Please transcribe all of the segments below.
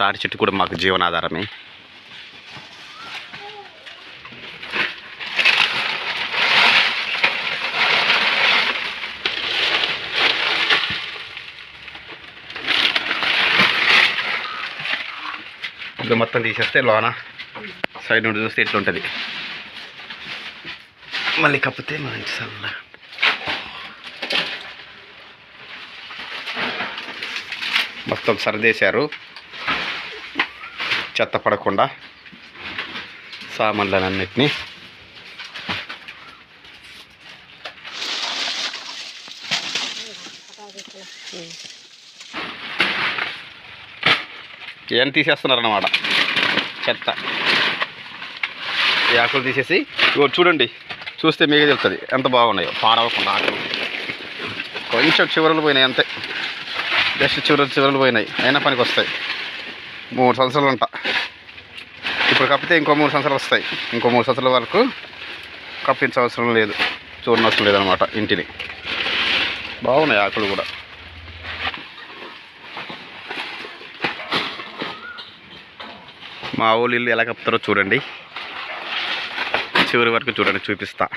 తాటి చెట్టు కూడా మాకు జీవనాధారమే. ఇల్లు మొత్తం తీసేస్తే లోన సైడ్ నుండి చూస్తే ఇట్లా ఉంటుంది మళ్ళీ కప్పితే మంచి సల్లా. మొత్తం సరిదేశారు. చెత్త పడకుండా సామాన్లన్నిటినీ ఏం తీసేస్తున్నారన్నమాట? చెత్త. ఈ ఆకులు తీసేసి ఇగో చూడండి చూస్తే మీకే తెలుస్తుంది ఎంత బాగున్నాయో పాడవకుండా ఆకులు. కొంచెం చివరలు పోయినాయి అంతే. జస్ట్ చివరలు చివరలు పోయినాయి. అయినా పనికి వస్తాయి మూడు సంవత్సరాలు అంట. ఇప్పుడు కప్పితే ఇంకో మూడు సంవత్సరాలు వస్తాయి. ఇంకో మూడు సంవత్సరాల వరకు కప్పించవసరం లేదు. చూడనవసరం లేదనమాట ఇంటిని. బాగున్నాయి ఆకులు కూడా. మా ఊళ్ళు ఇల్లు ఎలా కప్పుతారో చూడండి. చివరి వరకు చూడండి చూపిస్తా.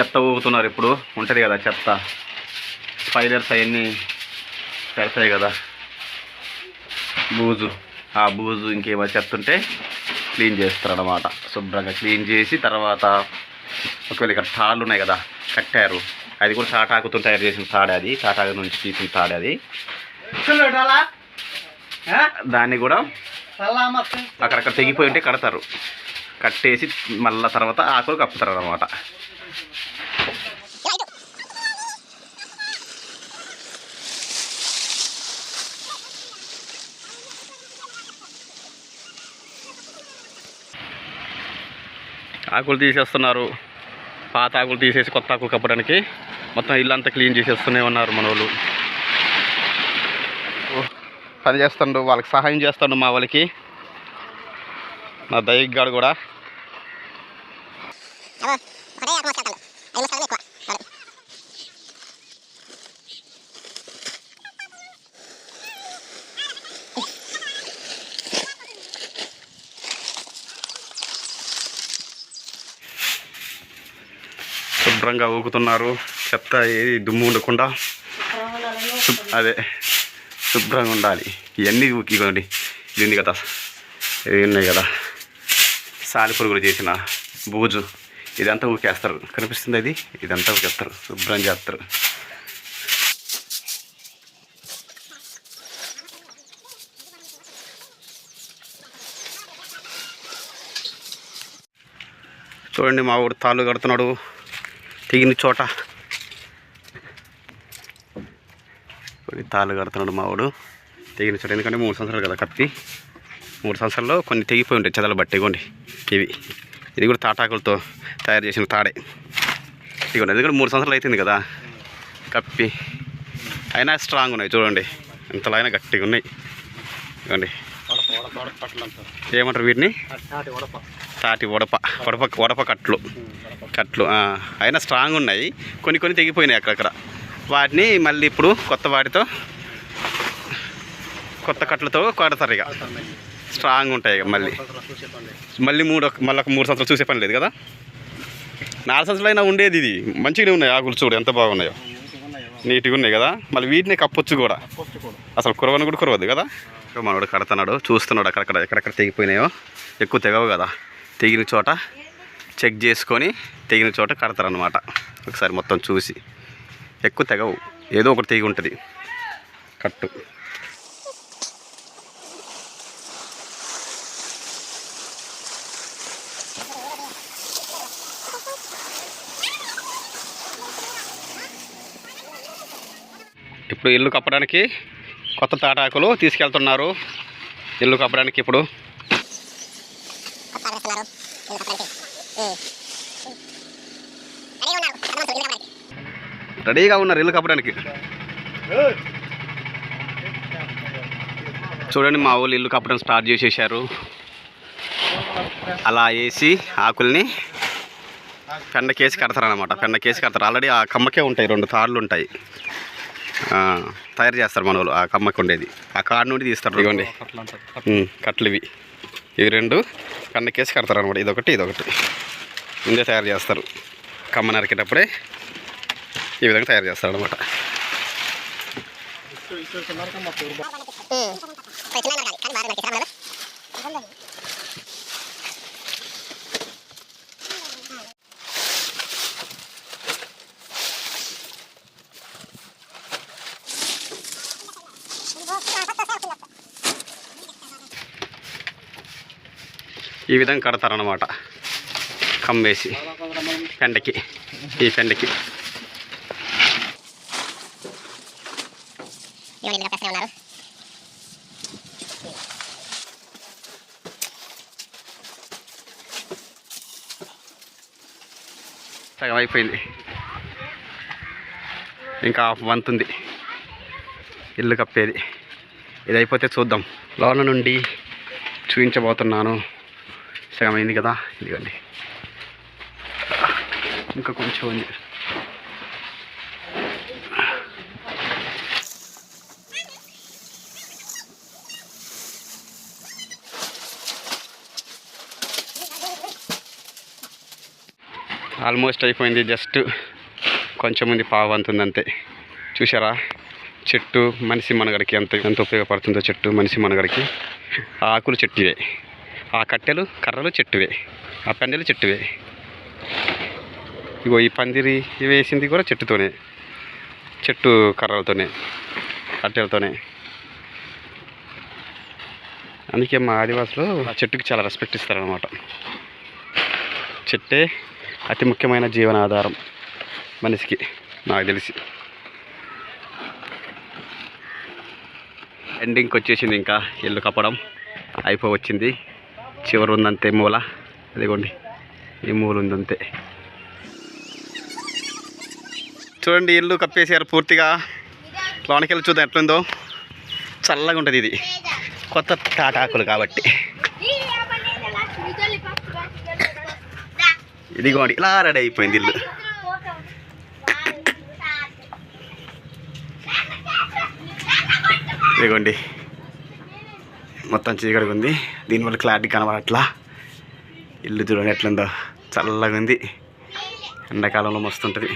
చెత్త ఊగుతున్నారు ఇప్పుడు. ఉంటుంది కదా చెత్త. స్పైడర్స్ అవన్నీ పెడతాయి కదా. బూజు. ఆ బూజు ఇంకేమో చెత్త ఉంటే క్లీన్ చేస్తారు అన్నమాట శుభ్రంగా క్లీన్ చేసి తర్వాత ఒకవేళ ఇక్కడ తాళ్ళు ఉన్నాయి కదా కట్టారు. అది కూడా తాటాకుతో తయారు చేసిన తాడే అది. తాటాకు నుంచి తీసిన తాడే అది. దాన్ని కూడా అక్కడక్కడ తెగిపోయి ఉంటే కడతారు. కట్టేసి మళ్ళీ తర్వాత ఆకులు కప్పుతారు అనమాట ఆకులు తీసేస్తున్నారు. పాత ఆకులు తీసేసి కొత్త ఆకులు కప్పడానికి. మొత్తం ఇల్లంతా క్లీన్ చేసేస్తూనే ఉన్నారు మన వాళ్ళు పని చేస్తుండు వాళ్ళకి సహాయం చేస్తాడు మా వాళ్ళకి. నా దైక్ గాడు కూడా శుభ్రంగా ఊగుతున్నారు. చెత్త ఏది దుమ్ము ఉండకుండా అదే శుభ్రంగా ఉండాలి. ఇవన్నీ ఊకి- ఇవ్వండి ఇది ఉంది కదా? ఇవి ఉన్నాయి కదా. సాలిపురుగులు చేసిన బూజు. ఇదంతా ఊకేస్తారు. కనిపిస్తుంది ఇది ఇదంతా ఊకేస్తారు. శుభ్రం చేస్తారు. చూడండి మా ఊరు తాళ్ళు కడుతున్నాడు. తెగిన చోట. కొన్ని తాళ్ళు కడుతున్నాడు మా వాడు. తెగిన చోట. ఎందుకంటే మూడు సంవత్సరాలు కదా కత్తి. మూడు సంవత్సరాల్లో కొన్ని తెగిపోయి ఉంటాయి చెదలు బట్టి ఇగోండి. ఇవి. ఇది కూడా తాటాకులతో తయారు చేసిన తాడే. ఇదిగోండి. ఇది కూడా మూడు సంవత్సరాలు అవుతుంది కదా. కప్పి. అయినా స్ట్రాంగ్ ఉన్నాయి. చూడండి. ఇంతలో అయినా గట్టిగా ఉన్నాయి. ఇవ్వండి ఏమంటారు వీటిని? తాటి వడప వడప వడప కట్లు. కట్లు అయినా స్ట్రాంగ్ ఉన్నాయి. కొన్ని కొన్ని తెగిపోయినాయి అక్కడక్కడ. వాటిని మళ్ళీ ఇప్పుడు కొత్త వాటితో కొత్త కట్లతో కొడతారు ఇక. స్ట్రాంగ్ ఉంటాయి ఇక మళ్ళీ. మళ్ళీ మూడు మళ్ళీ మూడు సంవత్సరాలు చూసే పని లేదు కదా? నాలుగు సంవత్సరాలు అయినా ఉండేది ఇది. మంచిగానే ఉన్నాయి ఆకులు చూడు ఎంత బాగున్నాయో. నీట్గా ఉన్నాయి కదా? మళ్ళీ వీటిని కప్పొచ్చు కూడా. అసలు కురవని కూడా కురవద్దు కదా? మనోడు కడుతున్నాడు చూస్తున్నాడు అక్కడక్కడ ఎక్కడెక్కడ తెగిపోయినాయో. ఎక్కువ తెగవు కదా. తెగిన చోట చెక్ చేసుకొని తెగిన చోట కడతారనమాట ఒకసారి మొత్తం చూసి. ఎక్కువ తెగవు. ఏదో ఒకటి తెగి ఉంటుంది. కట్టు. ఇప్పుడు ఇల్లు కప్పడానికి కొత్త తాటాకులు తీసుకెళ్తున్నారు. ఇల్లు కప్పడానికి ఇప్పుడు రెడీగా ఉన్నారు. ఇల్లు కప్పడానికి. చూడండి మా ఊళ్ళు ఇల్లు కప్పడం స్టార్ట్ చేసేసారు అలా వేసి ఆకుల్ని పెండకేసి కడతారనమాట పెండకేసి కడతారు. ఆల్రెడీ ఆ కమ్మకే ఉంటాయి రెండు తాళ్ళు ఉంటాయి. ఆ, తయారు చేస్తారు మన వాళ్ళు ఆ కమ్మకి ఉండేది. ఆ కాడ నుండి తీస్తారు ఉమ్, కట్లు ఇవి. ఇవి రెండు కన్నకేసి కడతారు అనమాట ఇదొకటి ఇదొకటి. ముందే తయారు చేస్తారు. కమ్మ నరికేటప్పుడే ఈ విధంగా తయారు చేస్తారు అనమాట ఈ విధంగా కడతారనమాట కమ్మేసి పెండకి. ఈ పెండకి. ఉన్నారు. సగం అయిపోయింది. ఇంకా హాఫ్ వంత్ ఉంది. ఇల్లు కప్పేది. ఇది అయిపోతే చూద్దాం. లోన నుండి చూపించబోతున్నాను సగం అయింది కదా? ఇదిగోండి. ఇంకా కొంచెం ఉంది. ఆల్మోస్ట్ అయిపోయింది జస్ట్ కొంచెం ఉంది పావు అంతుంది అంతే. చూసారా చెట్టు మనిషి మనగడికి ఎంత ఎంత ఉపయోగపడుతుందో చెట్టు మనిషి మనగడికి. ఆ ఆకులు చెట్టువే. ఆ కట్టెలు కర్రలు చెట్టువే. ఆ పందెలు చెట్టువే. ఇగో ఈ పందిరి ఇవి వేసింది కూడా చెట్టుతోనే. చెట్టు కర్రలతోనే కట్టెలతోనే. అందుకే మా ఆదివాసులు ఆ చెట్టుకి చాలా రెస్పెక్ట్ ఇస్తారనమాట చెట్టే అతి ముఖ్యమైన జీవనాధారం మనిషికి నాకు తెలిసి. ఎండింగ్కి వచ్చేసింది ఇంకా ఇల్లు కప్పడం అయిపోవచ్చింది చివరి ఉందంతే మూల. అదిగోండి ఈ మూల ఉందంతే చూడండి ఇల్లు కప్పేసారు పూర్తిగా. లోనికి వెళ్ళి చూద్దాం ఎట్లుందో. చల్లగా ఉంటుంది ఇది. కొత్త తాటాకులు కాబట్టి. ఇదిగోండి ఇలా రెడీ అయిపోయింది ఇల్లు. ఇదిగోండి మొత్తం చీకటిగా ఉంది. దీనివల్ల క్లారిటీ కనబడట్లా. ఇల్లు చూడండి ఎట్లుందో. చల్లగా ఉంది. ఎండాకాలంలో మస్తు ఉంటుంది.